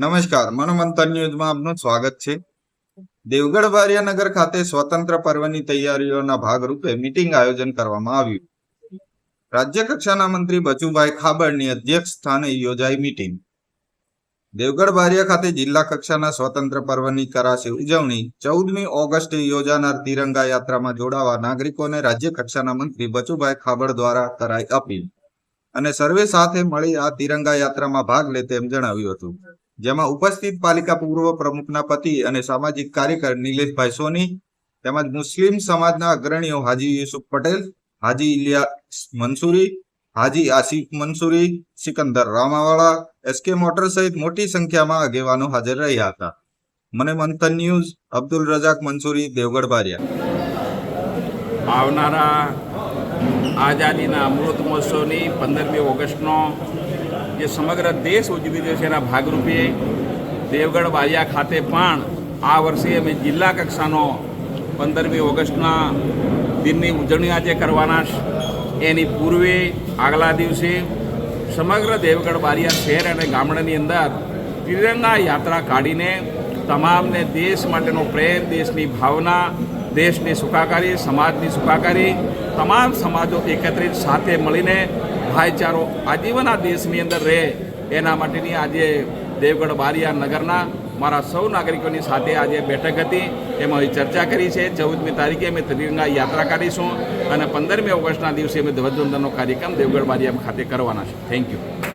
નમસ્કાર, મનોમંથન ન્યૂઝમાં આપનું સ્વાગત છે. દેવગઢ વારિયાનગર ખાતે સ્વતંત્ર પર્વની તૈયારીઓના ભાગરૂપે મીટિંગ આયોજન કરવામાં આવ્યું. રાજ્ય કક્ષાના મંત્રી બચુભાઈ ખાબડની અધ્યક્ષ સ્થાને યોજાઈ મીટિંગ. દેવગઢ બારિયા ખાતે જિલ્લા કક્ષાના સ્વતંત્ર પર્વની કરાશે ઉજવણી, ચૌદમી ઓગસ્ટે યોજાનાર તિરંગા યાત્રામાં જોડાવા નાગરિકોને રાજ્ય કક્ષાના મંત્રી બચુભાઈ ખાબડ દ્વારા કરાઈ અપીલ. અને સર્વે સાથે મળી આ તિરંગા યાત્રામાં ભાગ લે તેમ જણાવ્યું હતું. જેમાં ઉપસ્થિત પાલિકા પૂર્વ પ્રમુખના પતિ અને સામાજિક કાર્યકર નિલેશભાઈ સોની, તેમજ મુસ્લિમ સમાજના અગ્રણીઓ હાજી યુસુફ પટેલ, હાજી ઇલિયાસ મંસૂરી, હાજી આસિફ મંસૂરી, સિકંદર રામાવાળા, એસકે મોટર સહિત મોટી સંખ્યામાં આગેવાનો હાજર રહ્યા હતા. મને મંથન ન્યૂઝ, અબ્દુલ રજાક મંસૂરી, દેવગઢ બારિયા. આવનારા આઝાદીના અમૃત મહોત્સવની પંદરમી ઓગસ્ટનો જે સમગ્ર દેશ ઉજવી રહ્યો છે એના ભાગરૂપે દેવગઢ બારિયા ખાતે પણ આ વર્ષે અમે જિલ્લા કક્ષાનો પંદરમી ઓગસ્ટના દિનની ઉજવણી આજે કરવાના એની પૂર્વે આગલા દિવસે સમગ્ર દેવગઢ બારિયા શહેર અને ગામડાની અંદર તિરંગા યાત્રા કાઢીને તમામને દેશ માટેનો પ્રેમ, દેશની ભાવના, દેશની સુખાકારી, સમાજની સુખાકારી, તમામ સમાજો એકત્રિત સાથે મળીને ભાઈચારો આજીવન આ દેશની અંદર રહે, એના માટેની આજે દેવગઢ બારિયા નગરના મારા સૌ નાગરિકોની સાથે આજે બેઠક હતી. એમાં ચર્ચા કરી છે. ચૌદમી તારીખે અમે ત્રિરંગા યાત્રા કાઢીશું અને પંદરમી ઓગસ્ટના દિવસે અમે ધ્વજવંદનનો કાર્યક્રમ દેવગઢ બારિયા ખાતે કરવાના છે. Thank you